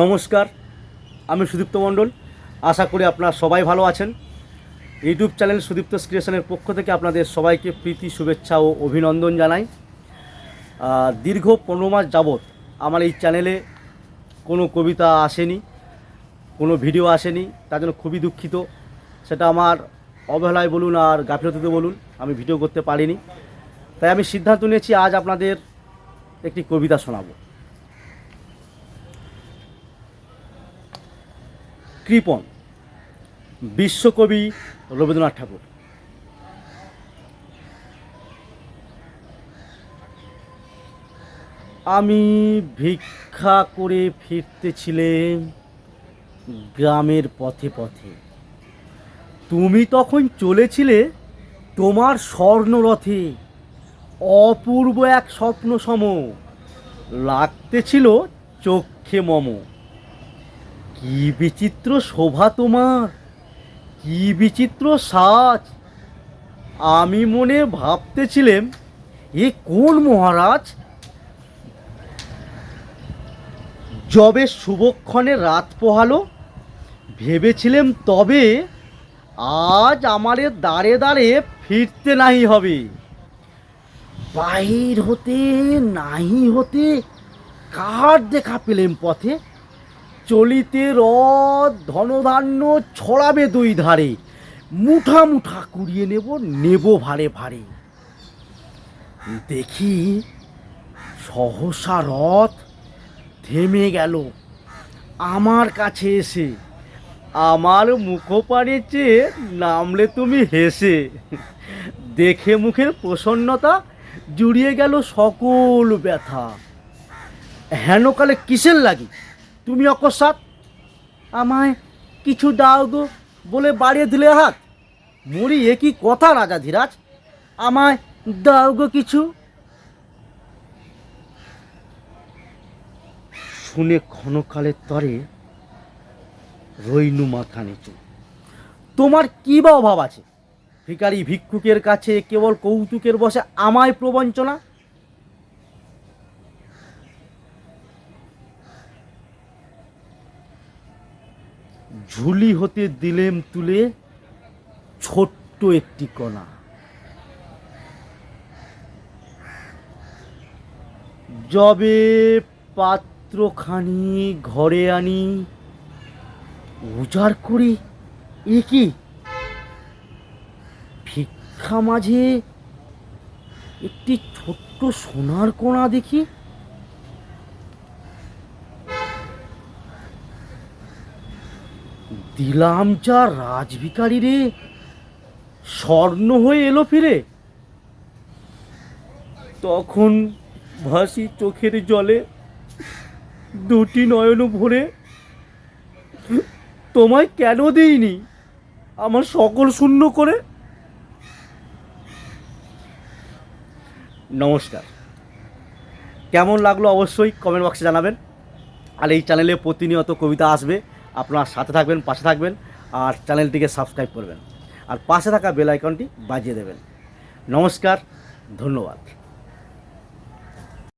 নমস্কার, আমি সুদীপ্ত মণ্ডল। আশা করি আপনারা সবাই ভালো আছেন। ইউটিউব চ্যানেল সুদীপ্ত ক্রিয়েশনের পক্ষ থেকে আপনাদের সবাইকে প্রীতি, শুভেচ্ছা ও অভিনন্দন জানাই। দীর্ঘ পনেরো মাস যাবৎ আমার এই চ্যানেলে কোনো কবিতা আসেনি, কোনো ভিডিও আসেনি, তার জন্য খুবই দুঃখিত। সেটা আমার অবহেলায় বলুন আর গাফিলতিতে বলুন, আমি ভিডিও করতে পারিনি। তাই আমি সিদ্ধান্ত নিয়েছি আজ আপনাদের একটি কবিতা শোনাবো। কৃপণ বিশ্বকবি রবীন্দ্রনাথ ঠাকুর। আমি ভিক্ষা করে ফিরতেছিলেন গ্রামের পথে পথে। তুমি তখন চলেছিলে তোমার স্বর্ণরথে। অপূর্ব এক স্বপ্ন সম লাগতেছিল চক্ষে মম। কি বিচিত্র শোভা তোমার, কি বিচিত্র সাজ। আমি মনে ভাবতেছিলাম, এ কোন মহারাজ? যবে শুভক্ষণে রাত পোহালো, ভেবেছিলাম তবে আজ আমারে দাঁড়ে দাঁড়ে ফিরতে নাহি হবে। বাহির হতে, নাহি হতে, কার দেখা পেলেম পথে? চলিতে রথ ধনধান্য ছড়াবে দুই ধারে। মুঠা মুঠা কুড়িয়ে নেব নেব ভারে ভারে। দেখি সহসা রথ থেমে গেল আমার কাছে এসে। আমার মুখোপানে চেয়ে নামলে তুমি হেসে। দেখে মুখের প্রসন্নতা জুড়িয়ে গেল সকল ব্যথা। হেনকালে কিসের লাগি? তুমি অকস্মাৎ আমায় কিছু দাও গো বলে বাড়িয়ে দিলে হাত? মরি এ কি কথা রাজা ধীরাজ? আমায় দাও গো কিছু। শুনে ক্ষণকালের তরে রইনু মাথা নিচু। তোমার কি বা অভাব আছে? ভিখারি ভিক্ষুকের কাছে কেবল কৌতুকের বসে আমায় প্রবঞ্চনা? ঝুলি হতে দিলেম তুলে ছোট্ট একটি কণা। যবে পাত্রখানি ঘরে আনি, উজাড় করি এ কি? ভিক্ষা মাঝে একটি ছোট্ট সোনার কোণা দেখি। দিলাম যা রাজভিকারি রে। স্বর্ণ হয়ে এলো ফিরে। তখন ভাসি চোখের জলে দুটি নয়ন ভরে, তোমায় কেন দিইনি? আমার সকল শূন্য করে। নমস্কার। কেমন লাগল অবশ্যই কমেন্ট বক্সে জানাবেন। আর এই চ্যানেলে প্রতিনিয়ত কবিতা আসবে। আপনার সাথে থাকবেন, পাশে থাকবেন আর চ্যানেলটিকে সাবস্ক্রাইব করবেন। আর পাশে থাকা বেল আইকনটি বাজিয়ে দেবেন। নমস্কার, ধন্যবাদ।